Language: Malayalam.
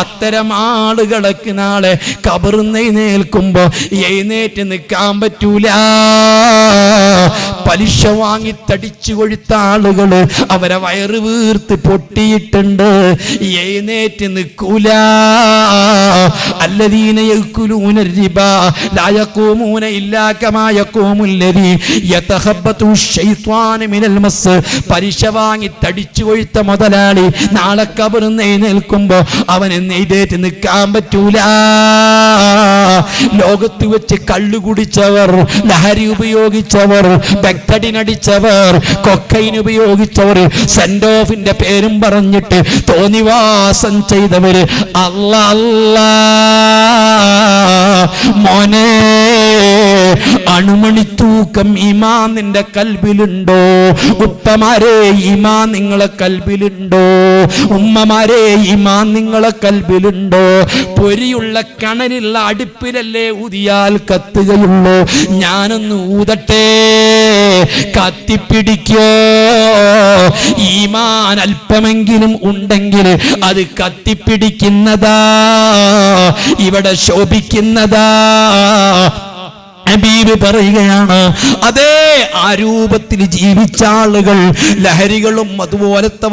അത്തരം ആളുകളൊക്കെ നാളെ കബറുന്നേൽക്കുമ്പോ എഴുന്നേറ്റ് നിൽക്കാൻ പറ്റൂല. പലിശ വാങ്ങി തടിച്ചു കൊഴുത്ത ആളുകൾ അവരെ വയറ് വീർത്ത് പൊട്ടിയിട്ടുണ്ട്. എഴുന്നേറ്റ് നിൽക്കൂല. വാങ്ങി തടിച്ചു കൊഴുത്ത മുതലാളി നാളെ നെയ്തേറ്റ് നിൽക്കാൻ പറ്റൂല. ലോകത്ത് വെച്ച് കള്ളു കുടിച്ചവർ ലഹരി ഉപയോഗിച്ചവർ ബെക്തടിനടിച്ചവർ കൊക്കൈൻ ഉപയോഗിച്ചവർ സെന്റ് ഓഫിന്റെ പേരും പറഞ്ഞിട്ട് തോന്നിവാസം ചെയ്തവര് അല്ല അല്ലാ. മോനെ അണുമണി തൂക്കം ഈമാ നിന്റെ കൽബിലുണ്ടോ ഉപ്പമാരെ ഇമാ നിങ്ങളെ കൽബിലുണ്ടോ ഉമ്മമാരെ ഇമാ നിങ്ങളെ കൽബിലുണ്ടോ പൊരിയുള്ള കണലുള്ള അടുപ്പിലല്ലേ ഊതിയാൽ കത്തുകയുള്ളൂ. ഞാനൊന്ന് ഊതട്ടെ. കത്തിപ്പിടിക്കോ? ഈമാൻ അല്പമെങ്കിലും ഉണ്ടെങ്കിൽ അത് കത്തിപ്പിടിക്കുന്നതാ. ഇവിടെ ശോഭിക്കുന്നതാ. ഹബീബ് പറയുകയാണ് അതേ ആ രൂപത്തിൽ ജീവിച്ച ആളുകൾ ലഹരികളും അതുപോലത്തെ